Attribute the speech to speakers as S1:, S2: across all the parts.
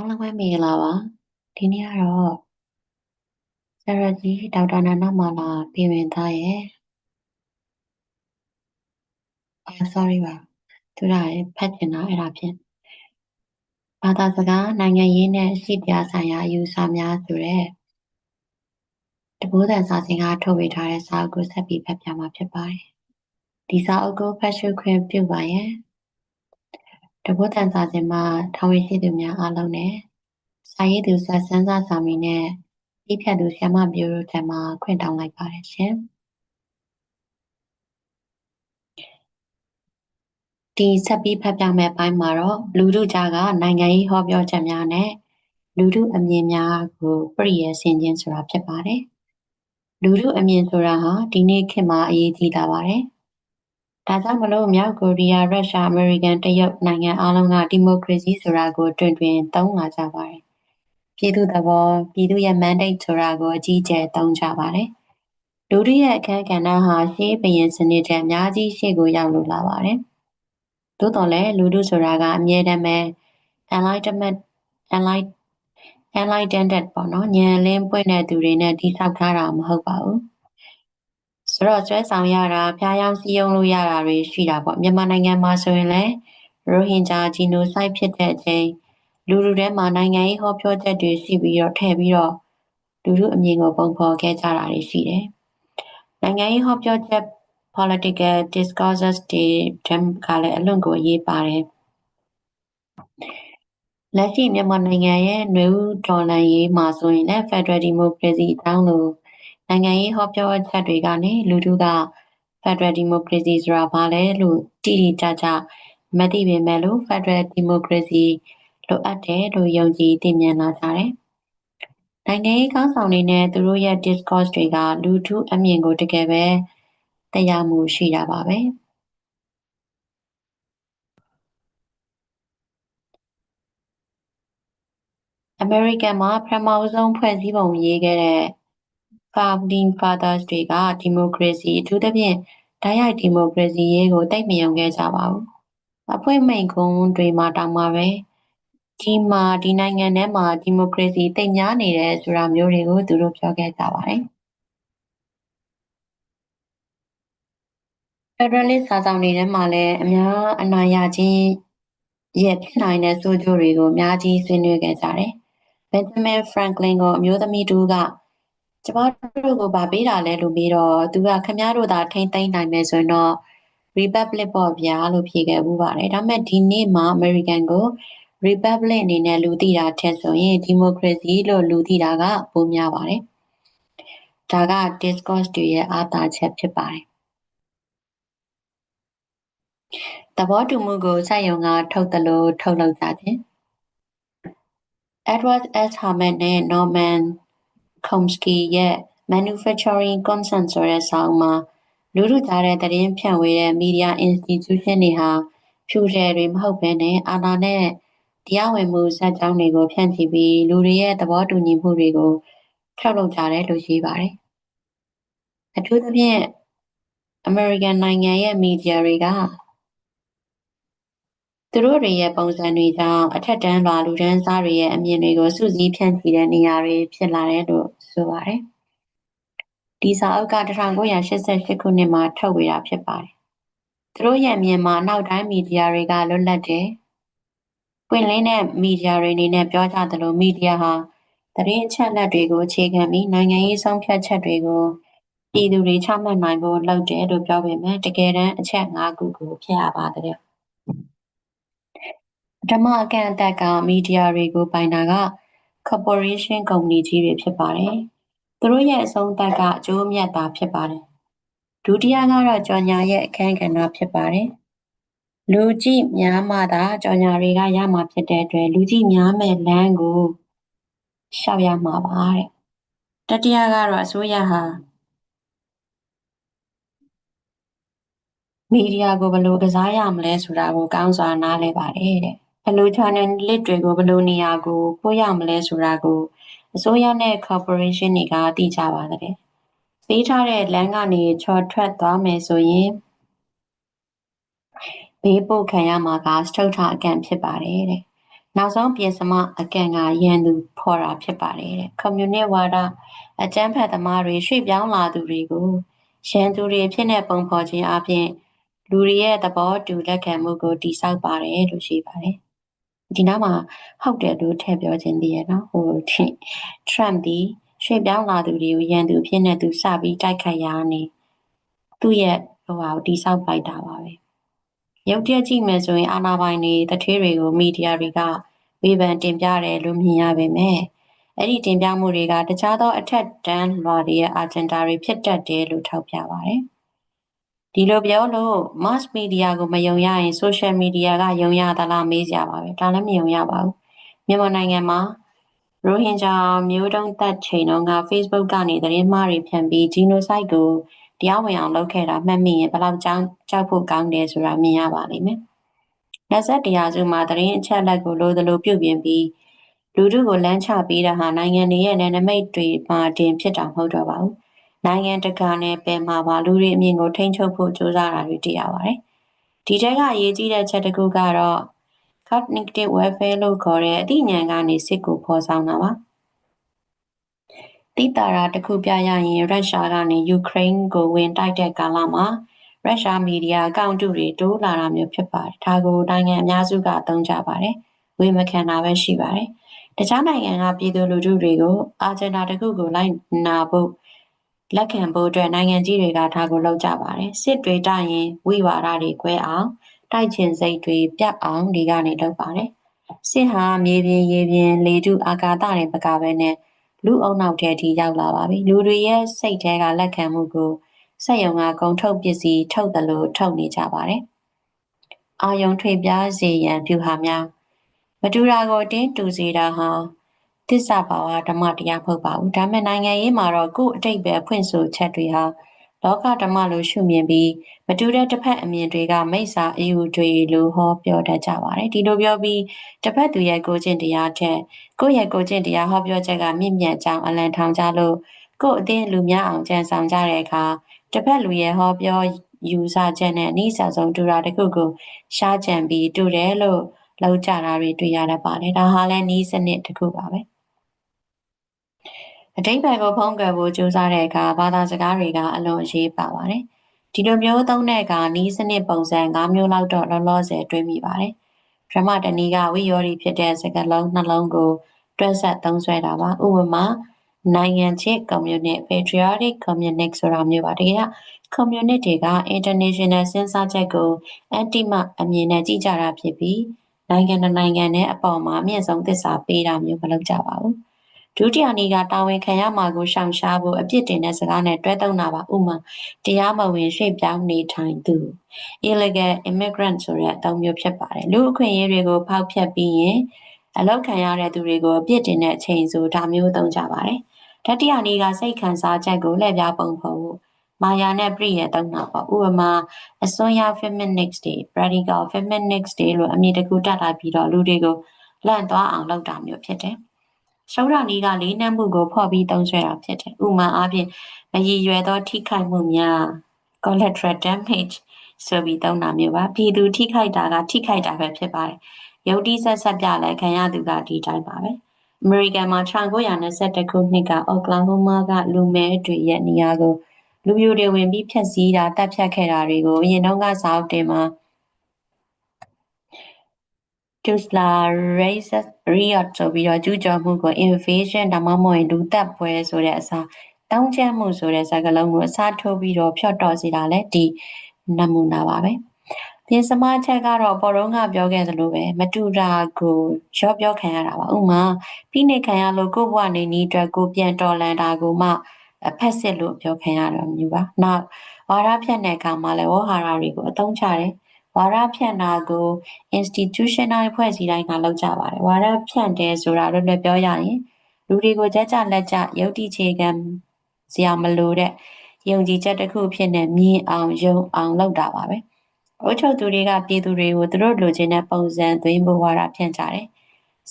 S1: အားလုံးပဲမင်္ဂလာပါဒီနေ့ကတော့ဆရာကြီးဒေါက်တာနာနာမာလာပြင်ဝင်သားရဲ့အာ sorry ပါသူကလည်းဖတ်ချင်တာအဲ့ဒါဖြင့်ဘာသာစကားနိုင်ငံရေးနဲ့ရှိတရားဆိုင်ရာအယူဆများဆိုတဲ့တပိုးတန်စာစင်ကထုတ်ဝေထားတဲ့စာအုပ်ကိုဆက်ပြီးဖတ်ပြမှာဖြစ်ပါတယ်ဒီစာအုပ်ကိုဖတ်ရှုခွင့်ပြုပါရဲ့တ ပိုးတန်စာစင်မှာထောင်ဝင်ရှိသူများအားလုံးနဲ့စာရေးသူဆက်ဆန်းစာစာမီနဲ့ပြည့်ဖြတ်သူဆရာမပြိုးတို့ထံမှခွင့်တောင်းလိုက်ပါတယ်ရှင်ဒီဆက်ပြီးဖတ်ပြမယ့်အပိုင်းမှာတော့လူထုကြားကနိုင်ငံရေးဟောပြောချက်များနဲ့လူထုအမြင်များကိုပြည့်ရဆင်ခြင်းဆိုတာဖြစ်ပါတယ်လူထုအမြင်ဆိုတာဟာဒီနေ့ခေတ်မှာအရေးကြီးလာပါတယ် ဒါကြောင့်မလို့မြောက်ကိုရီးယားရုရှားအမေရိကန်တရုတ်နိုင်ငံအားလုံးကဒီမိုကရေစီဆိုတာကိုတွင်တွင်သုံးလာကြပါတယ်ပြည်သူသဘောပြည်သူရဲ့ mandate ဆိုတာကိုအကြီးအကျယ်သုံးကြပါတယ်လူထုရဲ့အခန်းကဏ္ဍဟာရှေးဘရင်စနစ်တဲ့အများကြီးရှေ့ကိုရောက်လို့လာပါတယ်သို့တော်လည်းလူထုဆိုတာကအမြဲတမ်းပဲ enlightenment enlight enlightened ပေါ့နော်ဉာဏ်လင်းပွင့်တဲ့သူတွေနဲ့တိဆောက်ထားတာမဟုတ်ပါဘူး ဆိုတော့ဆွဲဆောင်ရတာဖျားယောင်းစည်းရုံးလို့ရတာတွေရှိတာပေါ့မြန်မာနိုင်ငံမှာဆိုရင်လည်းရိုဟင်ဂျာဂျီနိုဆိုက်ဖြစ်တဲ့အချိန်လူလူထဲမှာနိုင်ငံရေးဟောပြောချက်တွေရှိပြီးတော့ထည့်ပြီးတော့လူလူအမြင်ကိုပုံဖော်ခဲ့ကြတာတွေရှိတယ်နိုင်ငံရေးဟောပြောချက် political discourses တွေတမ်ကလည်းအလွန်ကိုအရေးပါတယ်လက်ရှိမြန်မာနိုင်ငံရဲ့ຫນွေဦးတော်လှန်ရေးမှာဆိုရင်လည်း Federal Democracy အကြောင်းလို့ နိုင်ငံရေးဟောပြောချက်တွေကနေလူထုက Federal Democracy ဆိုတာဘာလဲလို့တိတိကျကျမသိပေမဲ့လို့ Federal Democracy လိုအပ်တယ်လို့ယုံကြည်သိမြင်လာကြတယ်။နိုင်ငံရေးခေါင်းဆောင်တွေနဲ့သူတို့ရဲ့ discourse တွေကလူထုအမြင်ကိုတကယ်ပဲတရားမှုရှိတာပါပဲ။အမေရိကန်မှာပထမဆုံးဖွဲ့စည်းပုံရေးခဲ့တဲ့ founding fathers တွေကဒီမိုကရေစီအထူးသဖြင့်တိုက်ရိုက်ဒီမိုကရေစီရေးကိုတိတ်မယုံခဲ့ကြပါဘူး။အဖွဲ့မိန်ခွန်းတွေမှာတောင်မှပဲဒီမှာဒီနိုင်ငံထဲမှာဒီမိုကရေစီတိတ်များနေတယ်ဆိုတာမျိုးတွေကိုသူတို့ပြောခဲ့ကြပါတယ်။ Federalist စာဆောင်တွေထဲမှာလည်းအများအနာရခြင်းရဲ့ဖြစ်နိုင်တဲ့ဆိုးကျိုးတွေကိုအများကြီးဆွေးနွေးခဲ့ကြတယ်။ Benjamin Franklin ကိုအမျိုးသမီးတူက ကျမတို့ကိုဗာပေးတာလဲလို့ပြီးတော့သူကခမည်းတော်သာထိမ့်သိမ့်နိုင်မယ်ဆိုရင်တော့ Republic ပေါ့ဗျာလို့ဖြေခဲ့မှုပါတယ်။ဒါပေမဲ့ဒီနေ့မှာ American ကို Republic အနေနဲ့လူသိတာထက်ဆိုရင် Democracy လို့လူသိတာကပိုများပါတယ်။ဒါက discourse တွေရဲ့အားသာချက်ဖြစ်ပါတယ်။သဘောတူမှုကိုစက်ယုံကထုတ်သလိုထုတ်လုပ်ကြခြင်း Edward S. Harman နဲ့ Norman Chomsky ရဲ့ Manufacturing Consent ဆိုတဲ့စာအုပ်မှာလူထုကြားတဲ့သတင်းဖြန့်ဝေတဲ့ media institution တွေဟာဖြူတယ်တွေမဟုတ်ဘဲနဲ့အာဏာနဲ့တရားဝင်မှုဇာတ်ကြောင်းတွေကိုဖြန့်ချိပြီးလူတွေရဲ့သဘောတူညီမှုတွေကိုထုတ်လုပ်ကြတယ်လို့ရေးပါတယ်။အထူးသဖြင့် American နိုင်ငံရဲ့ media တွေကသူတို့တွေရဲ့ပုံစံတွေကြောင့်အထက်တန်းလွာလူတန်းစားတွေရဲ့အမြင်တွေကိုစုစည်းဖြန့်ချိတဲ့နေရာတွေဖြစ်လာတယ်လို့ ဆိုပါတယ်။ဒီစာအုပ်က1988ခုနှစ်မှာထုတ်ဝေတာဖြစ်ပါတယ်။သူတို့ရဲ့အမြင်မှာနောက်တိုင်းမီဒီယာတွေကလွတ်လပ်တယ်။ပွင့်လင်းတဲ့မီဒီယာတွေအနေနဲ့ပြောကြသလိုမီဒီယာဟာသတင်းအချက်အလက်တွေကိုအခြေခံပြီးနိုင်ငံရေးဆုံးဖြတ်ချက်တွေကိုပြည်သူတွေချမှတ်နိုင်ဖို့လုပ်တယ်လို့ပြောပေမဲ့တကယ်တမ်းအချက်၅ခုကိုဖျက်ရပါတယ်။ပထမအကန့်အသက်ကမီဒီယာတွေကိုပိုင်တာက corporation ကုမ္ပဏီကြီးတွေဖြစ်ပါတယ်။သူတို့ရဲ့အဆုံးသတ်ကအကျိုးအမြတ်သာဖြစ်ပါတယ်။ဒုတိယကတော့ကြော်ညာရဲ့အခန်းကဏ္ဍဖြစ်ပါတယ်။လူကြည့်များမှသာကြော်ညာတွေကရမှာဖြစ်တဲ့အတွက်လူကြည့်များမဲ့လမ်းကိုရှောက်ရမှာပါတဲ့။တတိယကတော့အစိုးရဟာမီဒီယာကိုဘယ်လိုကစားရမလဲဆိုတာကိုကောင်းစွာနားလည်ပါတယ်တဲ့။ ဘယ်လို channel တွေကိုဘယ်လိုနေရာကိုပို့ရမလဲဆိုတာကိုအစိုးရနဲ့ corporation တွေကသိကြပါတယ်။ပေးထားတဲ့လမ်းကနေချော်ထွက်သွားမယ်ဆိုရင်ဘေးပုတ်ခံရမှာကစတုထအကန့်ဖြစ်ပါတယ်တဲ့နောက်ဆုံးပြင်စမအကန့်ကရန်သူဖော်တာဖြစ်ပါတယ်တဲ့ကွန်မြူနစ်ဝါဒအကြမ်းဖက်သမားတွေရွှေ့ပြောင်းလာသူတွေကိုရန်သူတွေဖြစ်တဲ့ပုံဖော်ခြင်းအပြင်လူတွေရဲ့သဘောတူလက်ခံမှုကိုတိဆောက်ပါတယ်လို့ရှိပါတယ် ဒီနားမှာဟုတ်တယ်လို့ထည့်ပြောခြင်းတည်းရနော်ဟိုထင် Trump ဒီရွှေ့ပြောင်းလာသူတွေကိုရန်သူဖြစ်နေသူစပြီးတိုက်ခိုက်ရနေသူ့ရဲ့ဟိုဟာတိဆောက်လိုက်တာပါပဲရုပ်တရက်ကြည့်မယ်ဆိုရင်အာနာပိုင်တွေတထေးတွေကိုမီဒီယာတွေကဝေဖန်တင်ပြတယ်လို့မြင်ရပေမဲ့အဲ့ဒီတင်ပြမှုတွေကတခြားသောအထက်တန်းလွှာတွေရဲ့အာဂျင်ဒါတွေဖြစ်တတ်တယ်လို့ထောက်ပြပါတယ်။ ဒီလိုပြောလို့ mass media ကိုမယုံရရင် social media ကယုံရသလားမေးကြပါပဲ။ဒါလည်းမယုံရပါဘူး။မြန်မာနိုင်ငံမှာရိုဟင်ဂျာမျိုးတုံးသက်ချိန်တုန်းက Facebook ကနေသတင်းမှားတွေဖြန့်ပြီး genocide ကိုတရားဝင်အောင်လုပ်ခဲ့တာမှတ်မိရင်ဘယ်လောက်ကြောက်ကြောက်ဖို့ကောင်းတယ်ဆိုတာမြင်ရပါလိမ့်မယ်။လက်ဆက်တရားစုမှာသတင်းအချက်အလက်ကိုလိုသလိုပြုပြင်ပြီးလူထုကိုလမ်းချပေးတာဟာနိုင်ငံတွေရဲ့နယ်နိမိတ်တွေမှာတင်ဖြစ်တာမဟုတ်တော့ပါဘူး။ နိုင်ငံတကာနဲ့ပယ်မှာပါလူတွေအမြင်ကိုထိန်းချုပ်ဖို့ကြိုးစားတာတွေတွေ့ရပါတယ်။ဒီတက်ကအရေးကြီးတဲ့ချက်တစ်ခုကတော့ cognitive warfare လို့ခေါ်တဲ့အသိဉာဏ်ကနေစစ်ကိုဖော်ဆောင်တာပါ။တိတာရာတစ်ခုပြရရင်ရုရှားကနေယူကရိန်းကိုဝင်တိုက်တဲ့ကာလမှာရုရှားမီဒီယာအကောင့်တုတွေတိုးလာတာမျိုးဖြစ်ပါတယ်။ဒါကိုနိုင်ငံအများစုကအသုံးချပါတယ်။ဝေမခံတာပဲရှိပါတယ်။တခြားနိုင်ငံကပြည်သူလူထုတွေကိုအာဂျင်နာတစ်ခုကိုလိုက်နာဖို့ လက်ခံဖို့အတွက်နိုင်ငံကြီးတွေကဒါကိုလုပ်ကြပါတယ်။စစ်တွေတိုက်ရင်ဝိဝါဒတွေကွဲအောင်တိုက်ချင်စိတ်တွေပြတ်အောင်ဒီကနေလုပ်ပါတယ်။စစ်ဟာမြေပြင်ရေပြင်လေထုအာကာသတွေပကပဲနဲ့လူအုံနောက်ထဲထိရောက်လာပါပြီလူတွေရဲ့စိတ်ထဲကလက်ခံမှုကိုစက်ယုံကဂုံထုတ်ပစ္စည်းထုတ်တယ်လို့ထုတ်နေကြပါတယ်အာယုံထွေပြားစေရန်ပြုဟာများမတူတာကိုတင်းတူစေတာဟာ သစ္စာဘာဝဓမ္မတရားမဟုတ်ပါဘူးဒါမဲ့နိုင်ငံရေးမှာတော့ကို့အတိတ်ပဲဖွင့်ဆိုချက်တွေဟာလောကဓမ္မလိုရှုမြင်ပြီးမတူတဲ့တစ်ဖက်အမြင်တွေကမိစ္ဆာအယူတွေလိုဟောပြောတတ်ကြပါတယ်ဒီလိုပြောပြီးတစ်ဖက်သူရဲ့ကိုကျင့်တရားထက်ကိုယ့်ရဲ့ကိုကျင့်တရားဟောပြောချက်ကမြင့်မြတ်ကြောင်းအလံထောင်ကြလို့ကို့အသင်းလူများအောင်ကြံဆောင်ကြတဲ့အခါတစ်ဖက်လူရဲ့ဟောပြောယူဆချက်နဲ့အနည်းဆဆုံးတူတာတခုကိုရှားကြံပြီးတူတယ်လို့လောက်ကြတာတွေတွေ့ရတတ်ပါတယ်ဒါဟာလည်းနီးစနစ်တစ်ခုပါပဲ အတိတ်ဘက်ကိုဖုံးကွယ်ဖို့ကြိုးစားတဲ့အခါဘာသာစကားတွေကအလွန်အရေးပါပါတယ်ဒီလိုမျိုးသုံးတဲ့အခါနီးစနစ်ပုံစံ၅မျိုးလောက်တော့လောလောဆယ်တွေးမိပါတယ်ဓမ္မတဏီကဝိယောရီဖြစ်တဲ့စကားလုံးနှလုံးကိုတွက်ဆက်သုံးစွဲတာပါဥပမာနိုင်ငံချစ် community patriotic community ဆိုတာမျိုးပါတကယ်က community တွေက international စဉ်းစားချက်ကို anti-map အမြင်နဲ့ကြည့်ကြတာဖြစ်ပြီးနိုင်ငံတစ်နိုင်ငံနဲ့အပေါ်မှာအမြင့်ဆုံးသစ္စာပေးတာမျိုးမလုပ်ကြပါဘူး ဒုတိယနေ့ကတာဝန်ခံရမှာကိုရှောင်ရှားဖို့အပြစ်တင်တဲ့စကားနဲ့တွဲသုံးတာပါဥမာတရားမဝင်ရွှေ့ပြောင်းနေထိုင်သူ illegal immigrant ဆိုတဲ့အသုံးမျိုးဖြစ်ပါတယ်လူအခွင့်အရေးတွေကိုဖောက်ဖျက်ပြီးရင်အလောက်ခံရတဲ့သူတွေကိုအပြစ်တင်တဲ့အချိန်ဆိုဒါမျိုးသုံးကြပါတယ်တတိယနေ့ကစိတ်ခံစားချက်ကိုလှည့်ပြပုံဖော်ဖို့မာယာနဲ့ပြည့်ရဲ့တုံးတာပေါ့ဥပမာအစွန်းရောက် feminist တွေ radical feminist တွေလို့အမည်တကူတက်လာပြီးတော့လူတွေကိုလန့်သွားအောင်လုပ်တာမျိုးဖြစ်တယ် ရှုံးရနီးကလေးနှံမှုကိုဖော်ပြီးသုံးဆွဲတာဖြစ်တယ်ဥမာအားဖြင့်မရည်ရွယ်သောထိခိုက်မှုများ collateral damage ဆိုပြီးသုံးတာမျိုးပါပြည်သူထိခိုက်တာကထိခိုက်တာပဲဖြစ်ပါတယ်ရုပ်တိဆက်ဆက်ပြလဲခံရသူကဒီတိုင်းပါပဲအမေရိကန်မှာ1921ခုနှစ်ကအော့ကလာဟိုမာကလူမဲတွေရဲ့နေရာကိုလူမျိုးတွေဝင်ပြီးဖျက်ဆီးတာတပ်ဖြတ်ခဲ့တာတွေကိုအရင်တုန်းကစာအုပ်တင်မှာ Tuzla Raises Riot ဆိုပြီးတော့ကျူးကျော်မှုကို invasion ဒါမှမဟုတ်လူတပ်ပွဲဆိုတဲ့အစားတောင်းကျမ်းမှုဆိုတဲ့စကားလုံးကိုအစားထိုးပြီးတော့ဖြော့တော်စီတာလည်းဒီနမူနာပါပဲပြင်စမချက်ကတော့ပေါ်တော့ကပြောခဲ့သလိုပဲမတူတာကိုရော့ပြောခံရတာပါဥမာဖိနှိပ်ခံရလို့ကိုယ့်ဘဝနေနီးအတွက်ကိုပြန်တော်လန်တာကိုမှဖက်စစ်လို့ပြောခံရတာမျိုးပါနောက်ဝါရဖြတ်တဲ့အခါမှာလည်းဝဟာရတွေကိုအသုံးချတယ် ဝါရဖြန့်တာကို institutional ဖွဲ့စည်းတိုင်းကလုပ်ကြပါတယ်ဝါရဖြန့်တယ်ဆိုတာလည်းပြောရရင်လူတွေကိုကြကြလက်ကြယုတ်တိခြေခံစရာမလိုတဲ့ယုံကြည်ချက်တစ်ခုဖြစ်နေမြင်အောင်ယုံအောင်လုပ်တာပါပဲအုပ်ချုပ်သူတွေကပြည်သူတွေကိုသူတို့လိုချင်တဲ့ပုံစံသွင်းဖို့ဝါဒဖြန့်ကြတယ်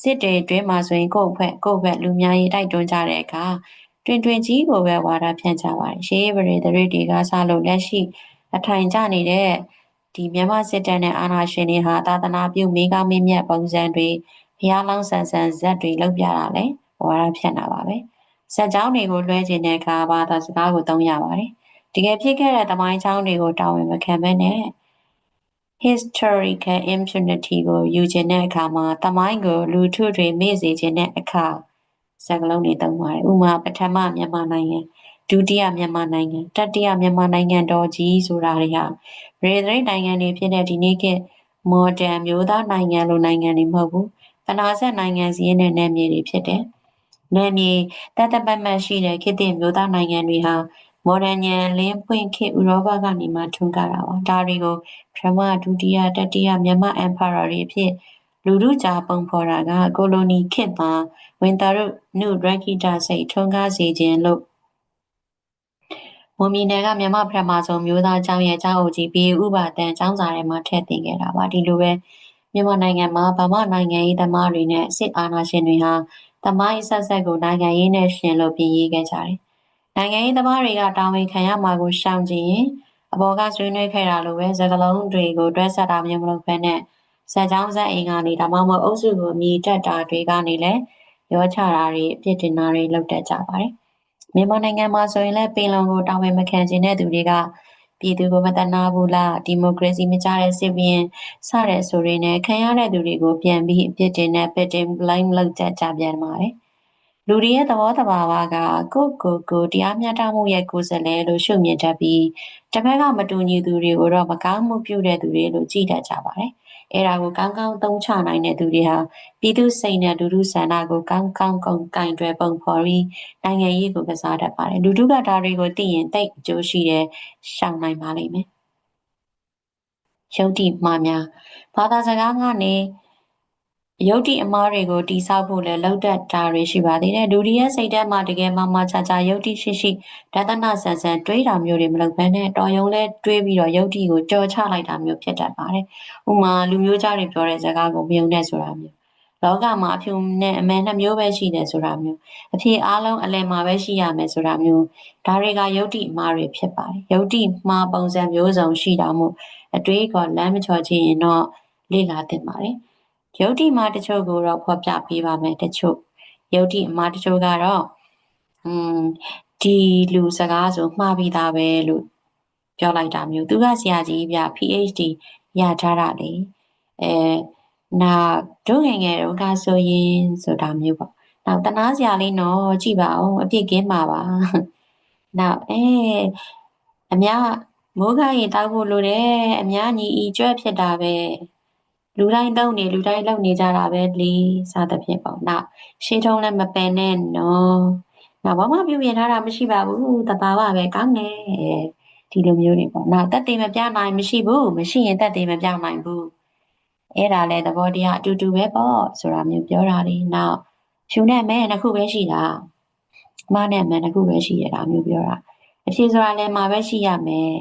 S1: စစ်တွေတွင်းမှာဆိုရင်ကိုယ့်ဘက်ကိုယ့်ဘက်လူများရေးတိုက်တွန်းကြတဲ့အခါတွင်တွင်ကြီးကိုပဲဝါဒဖြန့်ကြပါတယ်ရှေးပရိသရိတွေကစလို့လက်ရှိအထိုင်ကျနေတဲ့ ဒီမြန်မာစစ်တပ်နဲ့အာဏာရှင်တွေဟာသာသနာပြုမိကောင်းမင်းမြတ်ပုံစံတွေဘုရားလောင်းဆန်ဆန်ဇက်တွေလောက်ပြတာလဲဝါရဖြတ်တာပါပဲဇက်ကြောင်းတွေကိုလွှဲခြင်းတဲ့အခါဘာသာစကားကိုသုံးရပါတယ်တကယ်ဖြစ်ခဲ့တဲ့တမိုင်းချောင်းတွေကိုတာဝန်မခံဘဲနဲ့ historical impunity ကိုယူခြင်းတဲ့အခါမှာတမိုင်းကိုလူထုတွေမေ့စေခြင်းတဲ့အခါစကားလုံးတွေသုံးပါတယ်ဥမာပထမမြန်မာနိုင်ငံ ဒုတိယမြန်မာနိုင်ငံတတိယမြန်မာနိုင်ငံတော်ကြီးဆိုတာတွေဟာရေသရိတ်နိုင်ငံတွေဖြစ်တဲ့ဒီနေ့ကမော်ဒန်မျိုးသားနိုင်ငံလိုနိုင်ငံတွေမဟုတ်ဘူးပနာဆက်နိုင်ငံစီးရဲတဲ့နယ်မြေတွေဖြစ်တယ်နယ်မြေတတ်တပတ်မှတ်ရှိတဲ့ခေတ်သစ်မျိုးသားနိုင်ငံတွေဟာမော်ဒန်ညံလင်းပွင့်ခေတ်ဥရောပကနေမှထွန်းကားတာပါဒါတွေကိုပထမဒုတိယတတိယမြန်မာအမ်ပါယာတွေဖြစ်လူထုကြားပုံဖော်တာကကိုလိုနီခေတ်မှာဝင်တာတို့နုရခိတာစိတ်ထွန်းကားစေခြင်းလို့ မွန်ပြည်နယ်ကမြန်မာပထမဆုံးမျိုးသားကျောင်းရဲ့ကျောင်းအုပ်ကြီးဘီဥပါတန်ကျောင်းစာထဲမှာထည့်သွင်းခဲ့တာပါဒီလိုပဲမြန်မာနိုင်ငံမှာဗမာနိုင်ငံရေးသမားတွေနဲ့စစ်အာဏာရှင်တွေဟာသမိုင်းဆက်ဆက်ကိုနိုင်ငံရေးနဲ့ရှင်လို့ပြင်ရေးခဲ့ကြတယ်နိုင်ငံရေးသမားတွေကတာဝန်ခံရမှာကိုရှောင်ကြဉ်ရင်အပေါ်ကဆွေးနွေးခဲ့တာလိုပဲစကလုံးတွေကိုတွဲဆက်တာမျိုးမလုပ်ဘဲနဲ့ဇက်ကြောင်းဇက်အိမ်ကနေဒါမှမဟုတ်အုပ်စုကိုမြည်တက်တာတွေကနေလည်းရောချတာတွေအပြစ်တင်တာတွေလုပ်တတ်ကြပါတယ်။ မြန်မာနိုင်ငံမှာဆိုရင်လည်းပင်လုံကိုတာဝန်မခံခြင်းတဲ့သူတွေကပြည်သူကိုမတနာဘူးလားဒီမိုကရေစီမကြတဲ့စစ်ဘင်းစတဲ့ဆိုရင်းနဲ့ခံရတဲ့သူတွေကိုပြန်ပြီးအပြစ်တင်တဲ့ victim blame လုပ်တတ်ကြပြန်ပါတယ်။လူတွေရဲ့သဘောသဘာဝကကိုယ့်ကိုယ်ကိုတရားမျှတမှုရဲ့ကိုယ်စားလှယ်လို့ရှုမြင်တတ်ပြီးတစ်ဖက်ကမတူညီသူတွေကိုတော့မကောင်းမှုပြုတဲ့သူတွေလို့ကြည့်တတ်ကြပါတယ်။ အဲဒါကိုကောင်းကောင်းသုံးချနိုင်တဲ့သူတွေဟာပြည်သူစိတ်နဲ့လူထုဆန္ဒကိုကောင်းကောင်းကုန်ကင်တွယ်ပုံဖော်ပြီးနိုင်ငံရေးကိုကစားတတ်ပါတယ်။လူထုကဒါတွေကိုသိရင်တိတ်အကျိုးရှိတဲ့ရှောင်နိုင်ပါလိမ့်မယ်။ယုတ်တိမှားများဘာသာစကားကနေ ယုတ်တိအမားတွေကိုတိဆောက်ဖို့လည်းလောက်တတ်တာတွေရှိပါသေးတယ်။လူဒီရဲ့စိတ်ထဲမှာတကယ်မှမှချာချာယုတ်တိရှိရှိဒသနဆန်ဆန်တွေးတာမျိုးတွေမလုပ်ဘဲနဲ့တော်ယုံလဲတွေးပြီးတော့ယုတ်တိကိုကြော်ချလိုက်တာမျိုးဖြစ်တတ်ပါတယ်။ဥမာလူမျိုးကြားတွေပြောတဲ့စကားကိုမယုံနဲ့ဆိုတာမျိုးလောကမှာအဖြူနဲ့အမဲနှစ်မျိုးပဲရှိတယ်ဆိုတာမျိုးအဖြေအားလုံးအလယ်မှာပဲရှိရမယ်ဆိုတာမျိုးဒါတွေကယုတ်တိအမှားတွေဖြစ်ပါတယ်။ယုတ်တိမှားပုံစံမျိုးစုံရှိတာမို့အတွေးကလမ်းမချော်ခြင်းရင်တော့လေ့လာသင့်ပါတယ်။ ယုတ်တိမာတချို့ကိုတော့ဖော်ပြပေးပါမယ်တချို့ယုတ်တိအမာတချို့ကတော့อืมဒီလူစကားဆိုမှားပြီးသားပဲလို့ပြောလိုက်တာမျိုးသူကဆရာကြီးပြ PhD ရထားတာလေအဲနာတို့ငယ်ငယ်တော့ကဆိုရင်ဆိုတာမျိုးပေါ့နောက်တနာစရာလေးနော်ကြည့်ပါဦးအပြစ်ကင်းပါပါနောက်အဲအများမိုးခါရင်တောက်ဖို့လိုတယ်အများညီဤကြွက်ဖြစ်တာပဲ လူတိုင်းသုံးနေလူတိုင်းလုပ်နေကြတာပဲလေစသဖြင့်ပေါ့နောက်ရှင်းထုံးလည်းမပယ်နဲ့နော်နောက်ဘာမှပြုပြင်ထားတာမရှိပါဘူးတဘာဝပဲကောင်းတယ်ဒီလိုမျိုးတွေပေါ့နောက်တက်တေမပြနိုင်မရှိဘူးမရှိရင်တက်တေမပြနိုင်ဘူးအဲ့ဒါလည်းသဘောတရားအတူတူပဲပေါ့ဆိုတာမျိုးပြောတာလေနောက်ဖြူနဲ့မဲနှစ်ခုပဲရှိတာမနဲ့မဲနှစ်ခုပဲရှိရတာမျိုးပြောတာအဖြေဆိုတာလည်းမှာပဲရှိရမယ်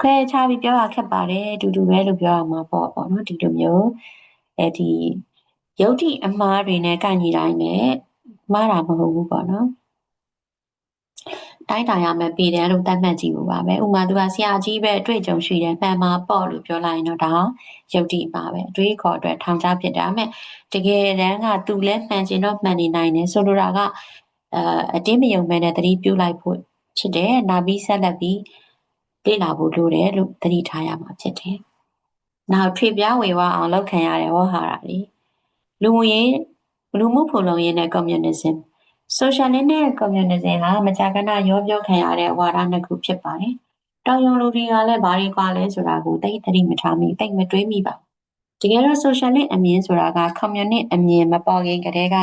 S1: ခွဲခြားပြီးပြောရခက်ပါတယ်အတူတူပဲလို့ပြောရမှာပေါ့ပေါ့နော်ဒီလိုမျိုးအဲဒီယုတ်တိအမှားတွေနဲ့ကန့်ညီတိုင်းနဲ့မှားတာမဟုတ်ဘူးပေါ့နော်တိုင်းတာရမယ်ပြည်တယ်လို့သတ်မှတ်ကြည့်ဖို့ပါပဲဥမာသူကဆရာကြီးပဲအတွေ့အကြုံရှိတယ်မှန်မှာပေါ့လို့ပြောလိုက်ရင်တော့ဒါယုတ်တိပါပဲအတွေးခေါ်အတွက်ထောင်ချဖြစ်တာမဲ့တကယ်တမ်းကသူလည်းမှန်ကျင်တော့မှန်နေနိုင်တယ်ဆိုလိုတာကအာအတင်းမယုံမဲ့နဲ့တတိပြုတ်လိုက်ဖို့ဖြစ်တယ်နာပြီးဆက်လက်ပြီး လေ့လာဖို့လိုတယ်လို့သတိထားရမှာဖြစ်တယ်။နောက်ထွေပြားဝေဝအောင်လောက်ခံရတဲ့ဝဟာရတွေလူမှုရေးလူမှုဖူလုံရေးနဲ့ communism socialism နဲ့ communism ဟာမကြာခဏရောပြောခံရတဲ့ဝါဒနှစ်ခုဖြစ်ပါတယ်။တောင်ယုံလူတွေကလည်းဘာတွေကွာလဲဆိုတာကိုသိသတိမထားမိသိမတွေးမိပါဘူး။တကယ်တော့ socialist အမြင်ဆိုတာက communist အမြင်မပေါ်ခင်ကတည်းက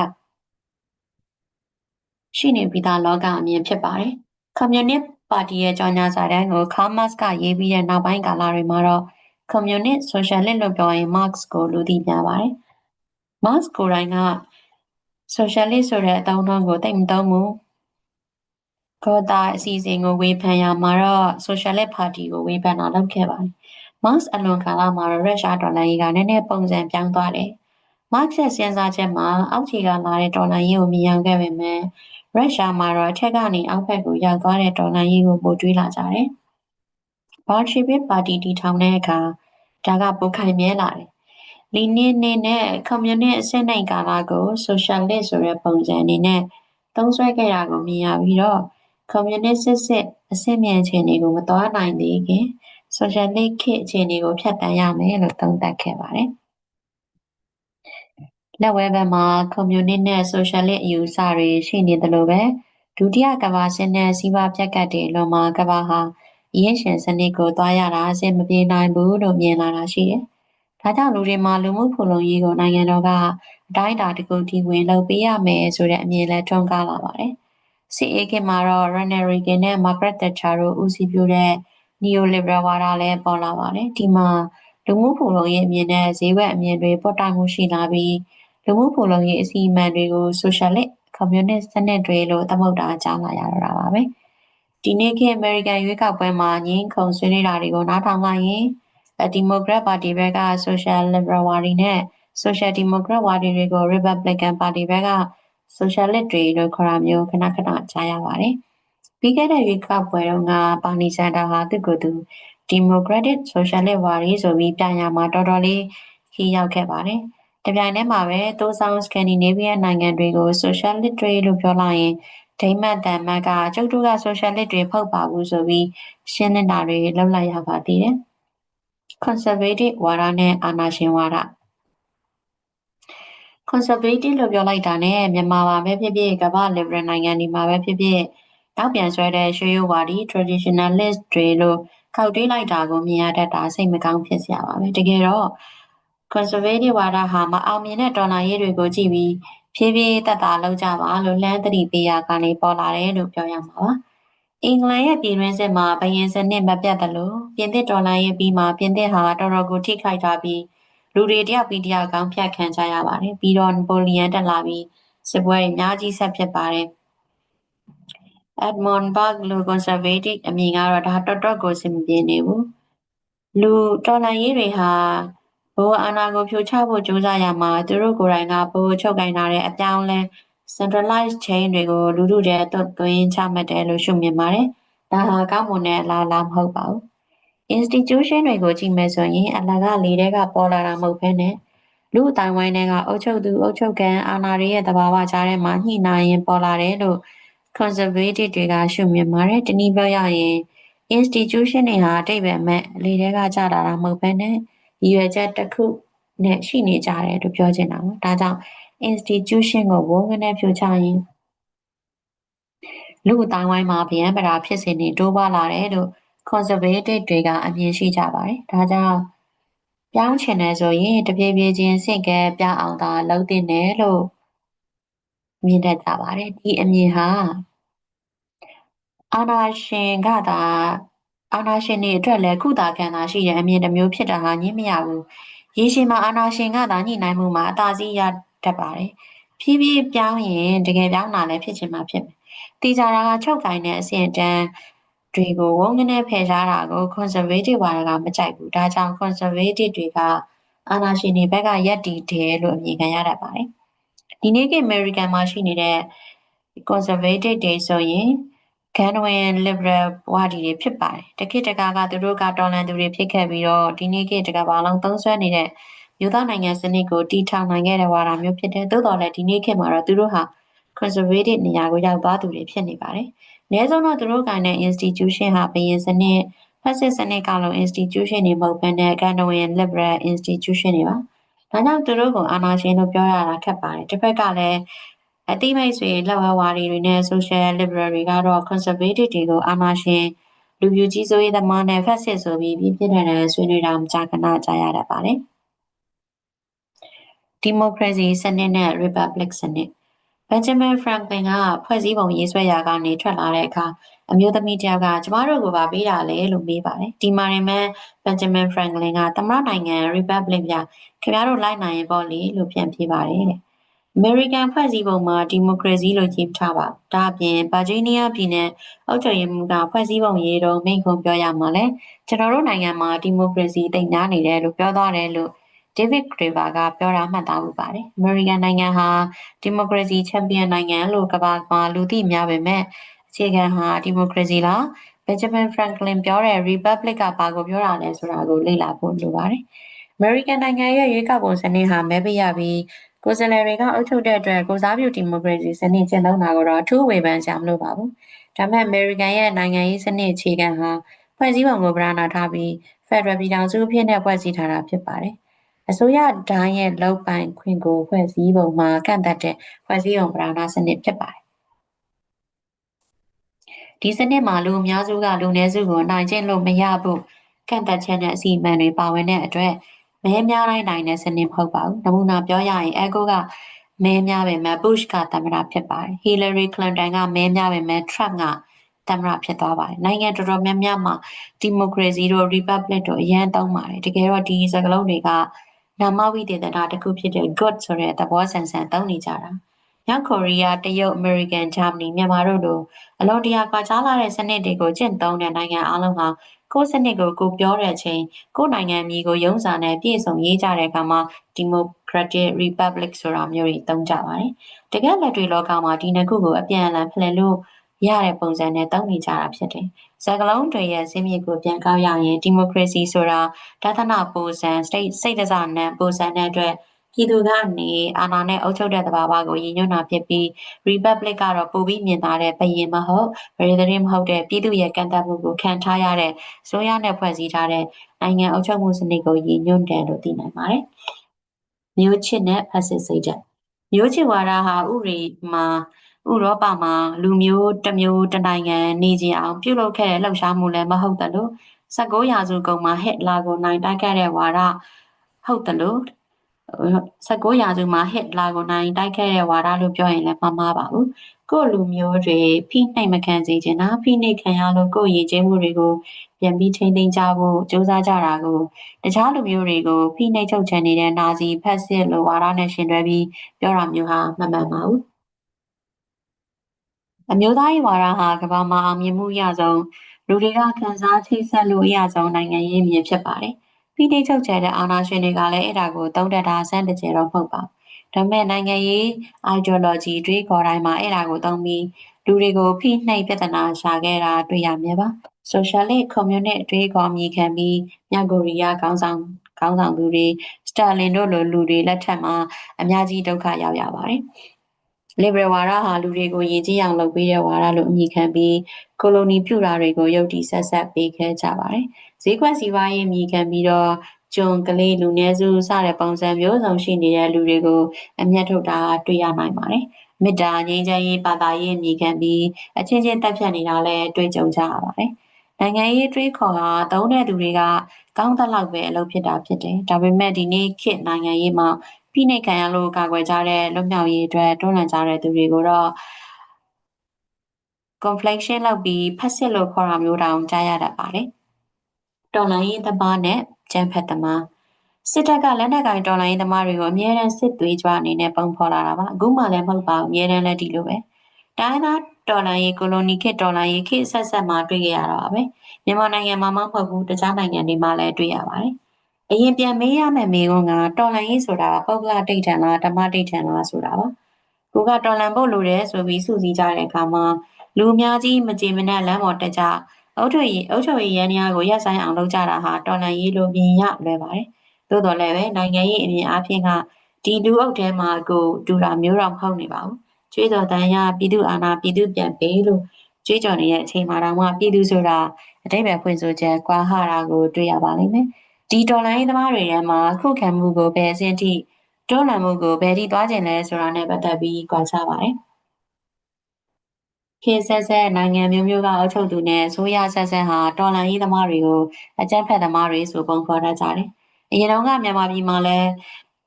S1: ရှိနေပြီးသားလောကအမြင်ဖြစ်ပါတယ်။ communist ပါတီရဲ့ကြော်ညာစာတမ်းကိုကာမတ်စ်ကရေးပြီးတဲ့နောက်ပိုင်းကာလတွေမှာတော့ကွန်မြူနစ်ဆိုရှယ်လစ်လို့ပြောရင်မာ့က်စ်ကိုလူသိများပါတယ်။မာ့က်စ်ကိုယ်တိုင်ကဆိုရှယ်လစ်ဆိုတဲ့အသုံးအနှုန်းကိုသိမသုံးဘူး။ကောတာအစီအစဉ်ကိုဝေဖန်ရမှာတော့ဆိုရှယ်လစ်ပါတီကိုဝေဖန်တာလုပ်ခဲ့ပါတယ်။မာ့က်စ်အလွန်ကာလမှာတော့ရုရှားဒေါ်လာကြီးကနည်းနည်းပုံစံပြောင်းသွားတယ်။မာ့က်စ်ရဲ့စဉ်းစားချက်မှာအောက်ခြေကလာတဲ့ဒေါ်လာကြီးကိုမြင်အောင်ခဲ့ပေမဲ့ ရုရှားမှာတော့အထက်ကနေအောက်ဘက်ကိုရောက်သွားတဲ့တော်လှန်ရေးကိုပိုတွေးလာကြတယ်။ဘာချီဗစ်ပါတီတည်ထောင်တဲ့အခါဒါကပိုခိုင်မြဲလာတယ်လီနစ်နေနဲ့ကွန်မြူနစ်အစစ်နိုင်ကာလကို socialist ဆိုတဲ့ပုံစံအနေနဲ့သုံးစွဲခဲ့တာကိုမြင်ရပြီးတော့ကွန်မြူနစ်စစ်စစ်အစစ်မြင်အခြေအနေကိုမသွားနိုင်သေးခင် socialist ခေတ်အခြေအနေကိုဖြတ်တန်းရမယ်လို့သုံးသပ်ခဲ့ပါတယ်။ လက်ဝဲဘက်မှာကွန်မြူနစ်နဲ့ဆိုရှယ်လစ်အယူအဆတွေရှိနေသလိုပဲဒုတိယကမ္ဘာစစ်နဲ့စီးပွားပြတ်ကတ်တွေလွန်မှာကမ္ဘာဟာအရင်ရှင်စနစ်ကိုသွားရတာအဆင်မပြေနိုင်ဘူးလို့မြင်လာတာရှိတယ်။ဒါကြောင့်လူတွေမှာလူမှုဖူလုံရေးကိုနိုင်ငံတော်ကအတိုင်းအတာတစ်ခုထိဝင်လုပ်ပေးရမယ်ဆိုတဲ့အမြင်လည်းထွန်းကားလာပါတယ်။စီအေကမှာတော့ Ronald Reagan နဲ့ Margaret Thatcher တို့ဦးစီးပြုတဲ့ Neoliberal ဝါဒလည်းပေါ်လာပါတယ်။ဒီမှာလူမှုဖူလုံရေးအမြင်နဲ့ဈေးဝယ်အမြင်တွေပေါ်တိုင်မှုရှိလာပြီး လူမှုဖူလုံရေးအစီအမံတွေကို socialist communist စနစ်တွေလို့သမုတ်တာကြားလာရတော့ပါပဲဒီနေ့ခေတ်အမေရိကန်ရွေးကောက်ပွဲမှာငင်းခုန်ဆွေးနွေးတာတွေကိုနားထောင်လိုက်ရင်ဒီမိုကရက်ပါတီဘက်က social liberal ဝါဒီနဲ့ social democrat ဝါဒီတွေကို republican ပါတီဘက်က socialist တွေလို့ခေါ်တာမျိုးခဏခဏကြားရပါတယ်ပြီးခဲ့တဲ့ရွေးကောက်ပွဲတုန်းကပါနီစန်တာဟာသူ့ကိုယ်သူ democratic socialist ဝါဒီဆိုပြီးပြန်ရမှာတော်တော်လေးခီးရောက်ခဲ့ပါတယ်။ တပြိုင်တည်းမှာပဲတိုးဆောင်စကန်ဒီနေဗီးယားနိုင်ငံတွေကို socialist တွေလို့ပြောလိုက်ရင်ဒိမတ်တန်မတ်ကကျုပ်တို့က socialist တွေဖုတ်ပါဘူးဆိုပြီးရှင်းနေတာတွေလောက်လိုက်ရပါသေးတယ်။ conservative ဝါဒနဲ့အာဏာရှင်ဝါဒ conservative လို့ပြောလိုက်တာနဲ့မြန်မာမှာပဲဖြစ်ဖြစ်ကမ္ဘာ liberal နိုင်ငံတွေမှာပဲဖြစ်ဖြစ်နောက်ပြန်ဆွဲတဲ့ရွှေရိုးဝါဒီ traditionalist တွေလို့ခောက်တွေးလိုက်တာကိုမြင်ရတတ်တာစိတ်မကောင်းဖြစ်စရာပါပဲတကယ်တော့ conservative ဝါဒဟာမအောင်မြင်တဲ့ဒေါ်လာရေးတွေကိုကြည့်ပြီးဖြည်းဖြည်းသက်သာလောက်ကြပါလို့လှမ်းသတိပေးရာကနေပေါ်လာတယ်လို့ပြောရမှာပါ။အင်္ဂလန်ရဲ့ပြည်တွင်းစစ်မှာဘယင်စနစ်မပြတ်သလိုပြင်သစ်ဒေါ်လာရေးပြီးမှပြင်သစ်ဟာတော်တော်ကိုထိခိုက်ထားပြီးလူတွေတယောက်ပြီးတယောက်ကောင်းဖြတ်ခံကြရပါတယ်။ပြီးတော့ပိုလီယန်တက်လာပြီးစစ်ပွဲတွေအများကြီးဆက်ဖြစ်ပါတယ်။ Edmund Burke လို conservative အမြင်ကတော့ဒါတော်တော်ကိုစင်ပြေနေဘူး။လူတော်လှန်ရေးတွေဟာ ဗဟိုအာဏာကိုဖြိုချဖို့ကြိုးစားရာမှာသူတို့ကိုယ်တိုင်ကဗဟိုချုပ်ကိုင်ထားတဲ့အပြောင်းအလဲ centralized chain တွေကိုလူထုတွေအတွတ်သွင်းချမှတ်တယ်လို့ရှုမြင်ပါတယ်။ဒါဟာကောင်းမွန်တဲ့အလားအလာမဟုတ်ပါဘူး။ institution တွေကိုကြည့်မယ်ဆိုရင်အလကလေတွေကပေါ်လာတာမဟုတ်ဘဲနဲ့လူအတိုင်းဝိုင်းတွေကအုပ်ချုပ်သူအုပ်ချုပ်ကန်အာဏာတွေရဲ့သဘာဝကြားထဲမှာညှိနှိုင်းရင်ပေါ်လာတယ်လို့ conservative တွေကရှုမြင်ပါတယ်။တနည်းပြောရရင် institution တွေဟာအတိတ်ပဲမဲ့လေတွေကကြတာတာမဟုတ်ဘဲနဲ့ ရည်ရွယ်ချက်တစ်ခုနဲ့ရှိနေကြတယ်လို့ပြောချင်တာပေါ့ဒါကြောင့် institution ကိုဝုန်းကနေဖြိုချရင်လူအတိုင်းဝိုင်းမှာဗျံပရာဖြစ်စဉ်တွေတိုးပွားလာတယ်လို့ conservative တွေကအမြင်ရှိကြပါတယ်ဒါကြောင့်ပြောင်းချင်တယ်ဆိုရင်တပြေးပြေးချင်းစင့်ကဲပြောင်းအောင်သာလုပ်တင်တယ်လို့မြင်တတ်ကြပါတယ်ဒီအမြင်ဟာအာနာရှင်ကသာ အာဏာရှင်တွေအတွက်လည်းကုသခံသာရှိတဲ့အမြင်တစ်မျိုးဖြစ်တာဟာညင်းမရဘူး။ရေရှည်မှာအာဏာရှင်ကသာညှိနှိုင်းမှုမှာအသာစီးရတတ်ပါတယ်။ဖြည်းဖြည်းပြောင်းရင်တကယ်ပြောင်းတာလည်းဖြစ်ချင်မှဖြစ်မယ်။တေချာတာကချုပ်ကိုင်တဲ့အစဉ်တန်းတွေကိုဝုန်းကနေဖယ်ရှားတာကို conservative ဝါဒကမကြိုက်ဘူး။ဒါကြောင့် conservative တွေကအာဏာရှင်တွေဘက်ကရက်တည်တယ်လို့အမြင်ခံရတတ်ပါတယ်။ဒီနေ့က American မှာရှိနေတဲ့ conservative တွေဆိုရင် ဂန်ဝင် liberal ဝါဒီတွေဖြစ်ပါတယ်။တခေတ်တကာကသူတို့ကတော်လန်သူတွေဖြစ်ခဲ့ပြီးတော့ဒီနေ့ခေတ်တကာဘာလုံးသုံးဆွဲနေတဲ့မြို့သားနိုင်ငံစနစ်ကိုတီထောင်နိုင်ခဲ့တဲ့ဝါဒမျိုးဖြစ်တယ်။သို့တော်လည်းဒီနေ့ခေတ်မှာတော့သူတို့ဟာ conservative နေရာကိုရောက်သွားသူတွေဖြစ်နေပါတယ်။အနည်းဆုံးတော့သူတို့ကတဲ့ institution ဟာဘယင်စနစ်ဖက်စစ်စနစ်ကလုံး institution တွေမဟုတ်ဘဲနဲ့ဂန်ဝင် liberal institution တွေပါ။ဒါကြောင့်သူတို့ကိုအာဏာရှင်လို့ပြောရတာခက်ပါတယ်။တစ်ဖက်ကလည်း အတိမိတ်ဆွေလက်ဝဲဝါဒီတွေနဲ့ social liberal တွေကတော့ conservative တွေကိုအာဏာရှင်လူပြူကြီးစိုးရေးသမားနဲ့ဖက်စစ်ဆိုပြီးပြပြတဲ့ဆွေးနွေးတာမကြာခဏကြားရတတ်ပါတယ်။ဒီမိုကရေစီစနစ်နဲ့ republic စနစ်ဘန်ဂျမင်ဖရန်ကလင်ကဖွဲ့စည်းပုံရေးဆွဲရာကနေထွက်လာတဲ့အခါအမျိုးသမီးတယောက်ကကျမတို့ကိုပါပေးတာလေလို့မေးပါတယ်ဒီမှာရင်မဲ့ဘန်ဂျမင်ဖရန်ကလင်ကသမရနိုင်ငံ republic ပြခင်ဗျားတို့လိုက်နိုင်ရင်ပေါ့လေလို့ပြန်ပြေးပါတယ်တဲ့ အမေရိကန်ဖွဲ့စည်းပုံမှာဒီမိုကရေစီလို့ရေးထားပါဒါအပြင်ဗာဂျီးနီးယားပြည်နယ်အုပ်ချုပ်ရေးမှူးကဖွဲ့စည်းပုံရေးတော့မိန့်ခွန်းပြောရမှာလဲကျွန်တော်တို့နိုင်ငံမှာဒီမိုကရေစီတိတ်များနေတယ်လို့ပြောသွားတယ်လို့ David Graeber ကပြောတာမှတ်သားမှုပါတယ်။ American နိုင်ငံဟာဒီမိုကရေစီချန်ပီယံနိုင်ငံလို့ကမ္ဘာမှာလူသိများပေမဲ့အခြေခံဟာဒီမိုကရေစီလား Benjamin Franklin ပြောတဲ့ Republic ကဘာကိုပြောတာလဲဆိုတာကိုလေ့လာဖို့လိုပါတယ်။ American နိုင်ငံရဲ့ရွေးကောက်ပုံစနစ်ဟာမဲပေးရပြီး ကိုယ်စားလှယ်တွေကအုပ်ချုပ်တဲ့အတွက်ကိုစားပြုဒီမိုကရေစီစနစ်ကျင့်သုံးတာကိုတော့အထူးဝေဖန်ကြမလို့ပါဘူး။ဒါပေမဲ့ American ရဲ့နိုင်ငံရေးစနစ်အခြေခံဟာဖွဲ့စည်းပုံကိုပြဏာထားပြီး Federal ပြည်ထောင်စုအဖြစ်နဲ့ဖွဲ့စည်းထားတာဖြစ်ပါတယ်။အစိုးရတိုင်းရဲ့လောက်ပိုင်ခွင့်ကိုဖွဲ့စည်းပုံမှာကန့်သတ်တဲ့ဖွဲ့စည်းပုံပြဏာစနစ်ဖြစ်ပါတယ်။ဒီစနစ်မှာလူအများစုကလူနည်းစုကိုနိုင်ကျင့်လို့မရဘူးကန့်သတ်ချက်နဲ့အစီအမံတွေပါဝင်တဲ့အတွက် မဲများတိုင်းနိုင်တဲ့စနစ်မဟုတ်ပါဘူး။နမူနာပြောရရင်အကိုကမဲများပေမဲ့ Bush ကသမ္မတဖြစ်ပါတယ်။ Hillary Clinton ကမဲများပေမဲ့ Trump ကသမ္မတဖြစ်သွားပါတယ်။နိုင်ငံတော်တော်များများမှာဒီမိုကရေစီတို့ Republic တို့အရန်သုံးပါတယ်။တကယ်တော့ဒီစကားလုံးတွေကနာမဝိသေသနာတစ်ခုဖြစ်တဲ့ good ဆိုတဲ့သဘောဆန်ဆန်သုံးနေကြတာ။မြောက်ကိုရီးယား၊တရုတ်၊အမေရိကန်၊ဂျာမနီ၊မြန်မာတို့လိုအလွန်တရာကွာခြားလာတဲ့စနစ်တွေကိုကျင့်သုံးတဲ့နိုင်ငံအလုံးဟာ ကိုယ့်စနစ်ကိုကိုပြောတဲ့အချိန်ကိုယ့်နိုင်ငံအမည်ကိုရုံးစာနဲ့ပြည့်စုံရေးကြတဲ့အခါမှာ Democratic Republic ဆိုတာမျိုးတွေသုံးကြပါတယ်။တကယ်လက်တွေ့လောကမှာဒီနှစ်ခုကိုအပြန်အလှန်ဖလှယ်လို့ရတဲ့ပုံစံနဲ့သုံးနေကြတာဖြစ်တယ်။စကလုံးတွေရဲ့စင်းမြစ်ကိုပြန်ကောက်ရရင်ဒီမိုကရေစီဆိုတာဒါသနာပုံစံစိတ်စိတ်တစားနဲ့ပုံစံတဲ့အတွက် ပြည်သူကနေအာဏာနဲ့အုပ်ချုပ်တဲ့သဘာဝကိုရည်ညွှန်းတာဖြစ်ပြီး Republic ကတော့ပိုပြီးမြင်သာတဲ့ပြည်မဟုတ်ဗရေသတင်းမဟုတ်တဲ့ပြည်သူရဲ့ကန့်သတ်မှုကိုခံထားရတဲ့စိုးရနဲ့ဖွဲ့စည်းထားတဲ့နိုင်ငံအုပ်ချုပ်မှုစနစ်ကိုရည်ညွှန်းတယ်လို့သိနိုင်ပါတယ်။မျိုးချစ်နဲ့ဖက်စစ်စိတ်ဓာတ်မျိုးချစ်ဝါဒဟာဥရိမှာဥရောပမှာလူမျိုးတစ်မျိုးတစ်နိုင်ငံနေကြအောင်ပြုလုပ်ခဲ့တဲ့လှုပ်ရှားမှုလည်းမဟုတ်တယ်လို့19ရာစုကုန်မှာဟစ်လာကိုနိုင်တိုက်ခဲ့တဲ့ဝါဒဟုတ်တယ်လို့ 19ရာစုမှာဟစ်လာကိုနိုင်တိုက်ခဲ့တဲ့ဝါဒလို့ပြောရင်လည်းမမှားပါဘူးကိုယ့်လူမျိုးတွေဖိနှိပ်မခံစေချင်တာဖိနှိပ်ခံရလို့ကိုယ့်ရည်ကျဲမှုတွေကိုပြန်ပြီးထိန်းသိမ်းကြဖို့စ조사ကြတာကိုတခြားလူမျိုးတွေကိုဖိနှိပ်ချုပ်ချယ်နေတဲ့နာဇီဖက်စစ်လိုဝါဒနဲ့ရှင်တွဲပြီးပြောတာမျိုးဟာမမှန်ပါဘူးအမျိုးသားရေးဝါဒဟာကမ္ဘာမှာအောင်မြင်မှုအရဆုံးလူတွေကခံစားချိတ်ဆက်လို့အရဆုံးနိုင်ငံရေးမြင်ဖြစ်ပါတယ်။ ဖိနှိပ်ချုပ်ချယ်တဲ့အာဏာရှင်တွေကလည်းအဲ့ဒါကိုသုံးတတ်တာစမ်းတကြယ်တော့မဟုတ်ပါဘူး။ဒါပေမဲ့နိုင်ငံရေး ideology တွေးခေါ်တိုင်းမှာအဲ့ဒါကိုသုံးပြီးလူတွေကိုဖိနှိပ်ပြဿနာရှာခဲ့တာတွေ့ရမြဲပါ။ socialist communist အတွေးခေါ်မြည်ခံပြီးမြောက်ကိုရီးယားခေါင်းဆောင်ခေါင်းဆောင်သူတွေစတာလင်တို့လိုလူတွေလက်ထက်မှာအများကြီးဒုက္ခရောက်ရပါတယ်။ liberal ဝါဒဟာလူတွေကိုယဉ်ကျေးအောင်လုပ်ပေးတဲ့ဝါဒလို့အမည်ခံပြီးကိုလိုနီပြုတာတွေကိုယုတ်တိဆက်ဆက်ပေးခဲ့ကြပါတယ်။ ဈေးကွက်စီးပွားရေးအမည်ခံပြီးတော့ကျွန်းကလေးလူနည်းစုစတဲ့ပုံစံမျိုးစုံရှိနေတဲ့လူတွေကိုအမျက်ထုတ်တာတွေ့ရနိုင်ပါတယ်။မေတ္တာငြိမ်းချမ်းရေးဘာသာရေးအမည်ခံပြီးအချင်းချင်းတက်ဖြတ်နေတာလည်းတွေ့ကြုံကြရပါတယ်။နိုင်ငံရေးတွေးခေါ်ဟာသုံးတဲ့သူတွေကကောင်းတဲ့လောက်ပဲအလုပ်ဖြစ်တာဖြစ်တယ်။ဒါပေမဲ့ဒီနေ့ခေတ်နိုင်ငံရေးမှာဖိနှိပ်ခံရလို့ကာကွယ်ကြတဲ့လွတ်မြောက်ရေးအတွက်တွန်းလှန်ကြတဲ့သူတွေကိုတော့ confliction လောက်ပြီးဖက်စစ်လို့ခေါ်တာမျိုးတောင်ကြားရတတ်ပါတယ်။ တော်လိုင်းရေးသမားနဲ့ကျန်းဖက်သမားစစ်တပ်ကလက်နက်ကင်တော်လိုင်းရေးသမားတွေကိုအမြဲတမ်းစစ်သွေးကြွအနေနဲ့ပုံဖော်လာတာပါအခုမှလည်းမဟုတ်ပါဘူးအမြဲတမ်းလည်းဒီလိုပဲတိုင်းသားတော်လိုင်းရေးကိုလိုနီခေတ်တော်လိုင်းရေးခေတ်ဆက်ဆက်မှာတွေ့ကြရတာပါပဲမြန်မာနိုင်ငံမှာမဟုတ်ဘူးတခြားနိုင်ငံတွေမှာလည်းတွေ့ရပါတယ်အရင်ပြန်မေးရမယ့်မေးခွန်းကတော်လန်ရေးဆိုတာပုဂ္ဂလဒိဋ္ဌံလားဓမ္မဒိဋ္ဌံလားဆိုတာပါကိုကတော်လန်ဖို့လိုတယ်ဆိုပြီးစုစည်းကြတဲ့အခါမှာလူအများကြီးမကြေမနက်လမ်းပေါ်တက်ကြ အုတ်ထွေအုတ်ထွေရန်ရားကိုရက်ဆိုင်အောင်လုပ်ကြတာဟာတော်လန်ရေးလိုမြင်ရလွယ်ပါတယ်သို့တော်လည်းပဲနိုင်ငံရေးအမြင်အပြင်ကဒီလူအုပ်ထဲမှာကိုတူတာမျိုးတော့မဟုတ်နေပါဘူးကျွေးတော်တန်ရပြည်သူအာဏာပြည်သူပြန်ပေးလို့ကြွေးကြော်နေတဲ့အချိန်မှာတော့မှပြည်သူဆိုတာအတိတ်ပဲဖွင့်ဆိုချက်ကွာဟတာကိုတွေ့ရပါလိမ့်မယ်ဒီတော်လိုင်းသမားတွေထဲမှာခုခံမှုကိုဘယ်အဆင့်ထိတွန်းလှန်မှုကိုဘယ်ထိသွားခြင်းလဲဆိုတာနဲ့ပတ်သက်ပြီးကြွားချပါတယ် ခေဆက်ဆက်နိုင်ငံမျိုးမျိုးကအုပ်ချုပ်သူနဲ့ဆိုရဆက်ဆက်ဟာတော်လန်ရေးသမားတွေကိုအကြမ်းဖက်သမားတွေဆိုပုံဖော်တတ်ကြတယ်။အရင်တုန်းကမြန်မာပြည်မှာလည်း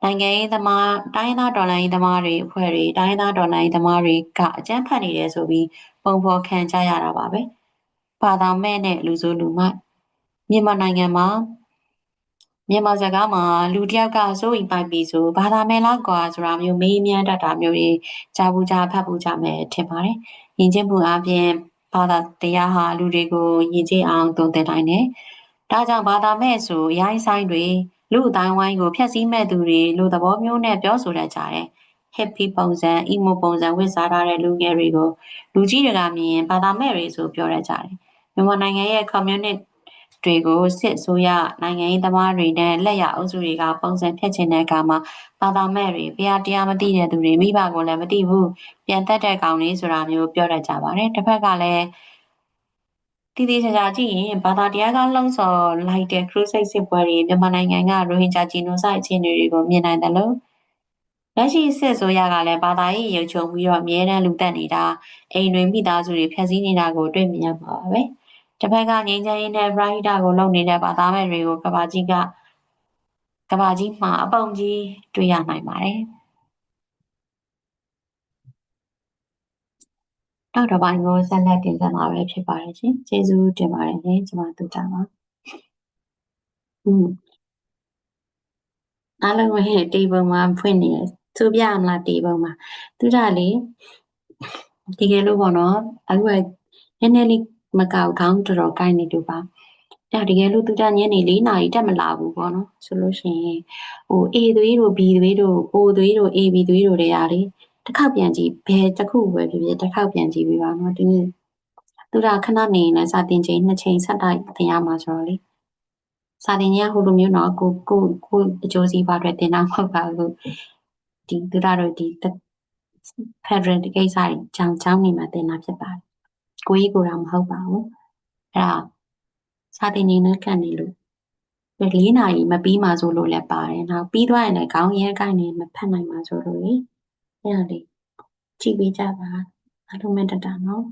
S1: နိုင်ငံရေးသမားတိုင်းသားတော်လန်ရေးသမားတွေအဖွဲ့တွေတိုင်းသားတော်လန်ရေးသမားတွေကအကြမ်းဖက်နေတယ်ဆိုပြီးပုံဖော်ခံကြရတာပါပဲ။ဘာသာမဲ့နဲ့လူဆိုလူမိုက်မြန်မာနိုင်ငံမှာမြန်မာစကားမှာလူတယောက်ကစိုးရိမ်ပိုက်ပြီဆိုဘာသာမဲလားကွာဆိုတာမျိုးမေးမြန်းတတ်တာမျိုးတွေကြားဘူးကြားဖတ်ဘူးကြားမယ်ထင်ပါတယ်။ ယဉ်ကျေးမှုအပြင်ဘာသာတရားဟာလူတွေကိုယဉ်ကျေးအောင်တုံ့တင်နိုင်တယ်။ဒါကြောင့်ဘာသာမဲ့ဆိုရိုင်းဆိုင်တွေလူအတိုင်းဝိုင်းကိုဖျက်ဆီးမဲ့သူတွေလူသဘောမျိုးနဲ့ပြောဆိုတတ်ကြတယ်။ happy ပုံစံ emo ပုံစံဝတ်စားထားတဲ့လူငယ်တွေကိုလူကြီးတွေကမြင်ဘာသာမဲ့တွေဆိုပြောတတ်ကြတယ်။မြန်မာနိုင်ငံရဲ့ community တွေကိုစစ်အစိုးရနိုင်ငံရေးသမားတွေနဲ့လက်ရအုပ်စုတွေကပုံစံဖြတ်ချင်တဲ့အခါမှာဘာသာမဲ့တွေဘုရားတရားမသိတဲ့သူတွေမိဘကိုလည်းမသိဘူးပြန်တက်တဲ့ကောင်လေးဆိုတာမျိုးပြောတတ်ကြပါတယ်တစ်ဖက်ကလည်းတည်တည်ချာချာကြည့်ရင်ဘာသာတရားကလှုံ့ဆော်လိုက်တဲ့ crusade စစ်ပွဲတွေမြန်မာနိုင်ငံကရိုဟင်ဂျာဂျီနိုဆိုက်အခြေအနေတွေကိုမြင်နိုင်တယ်လို့လက်ရှိစစ်ဆိုရကလည်းဘာသာရေးရုပ်ချုံပြီးတော့အမြဲတမ်းလူတက်နေတာအိမ်တွင်မိသားစုတွေဖျက်ဆီးနေတာကိုတွေ့မြင်ရမှာပါပဲ တစ်ဖက်ကငြိမ်းချမ်းရေးနဲ့ပရိဒါကိုလုပ်နေတဲ့ဘာသာမဲ့တွေကိုကဘာကြီးကကဘာကြီးမှာအပုံကြီးတွေ့ရနိုင်ပါတယ်နောက်တစ်ပိုင်းကိုဆက်လက်တင်ဆက်မှာပဲဖြစ်ပါတယ်ရှင်ကျေးဇူးတင်ပါတယ်ရှင်ကျွန်မတို့တာပါอืมအားလုံးဟဲ့တေပုံမှာဖွင့်နေတယ်သူပြမလားတေပုံမှာသူကလေဒီကဲလို့ပေါ့နော်အခုကနည်းနည်းလေး မကောက်ခေါင်းတော်တော်ကိုင်းနေတူပါအဲ့တကယ်လို့သူကညနေ၄နာရီတက်မလာဘူးပေါ့နော်ဆိုလို့ရှိရင်ဟို A သွေးတို့ B သွေးတို့ O သွေးတို့ AB သွေးတို့တွေကလေတစ်ခေါက်ပြန်ကြည့်ဘယ်တစ်ခုပဲဖြစ်ဖြစ်တစ်ခေါက်ပြန်ကြည့်ပြီးပါနော်ဒီနေ့သူကခဏနေနေစာတင်ချိန်နှစ်ချိန်ဆက်တိုက်သင်ရမှာဆိုတော့လေစာတင်ကြီးကဟိုလိုမျိုးတော့ကိုကိုကိုအကျိုးစီးပွားအတွက်တင်တာမဟုတ်ပါဘူးဒီသူတို့ဒီဖက်ဒရယ်ကိစ္စကြီးကြောင်ချောင်းနေမှာတင်တာဖြစ်ပါတယ် ကိုကြီးကိုတော့မဟုတ်ပါဘူးအဲ့ဒါစာတင်နေနဲ့ကန့်နေလို့၄နာရီမပြီးမှဆိုလို့လည်းပါတယ်နောက်ပြီးသွားရင်လည်းခေါင်းရဲကိုင်းနေမဖတ်နိုင်မှဆိုလို့လေအဲ့ဒါလေးကြည့်ပေးကြပါအလုံးမဲ့တတာနော်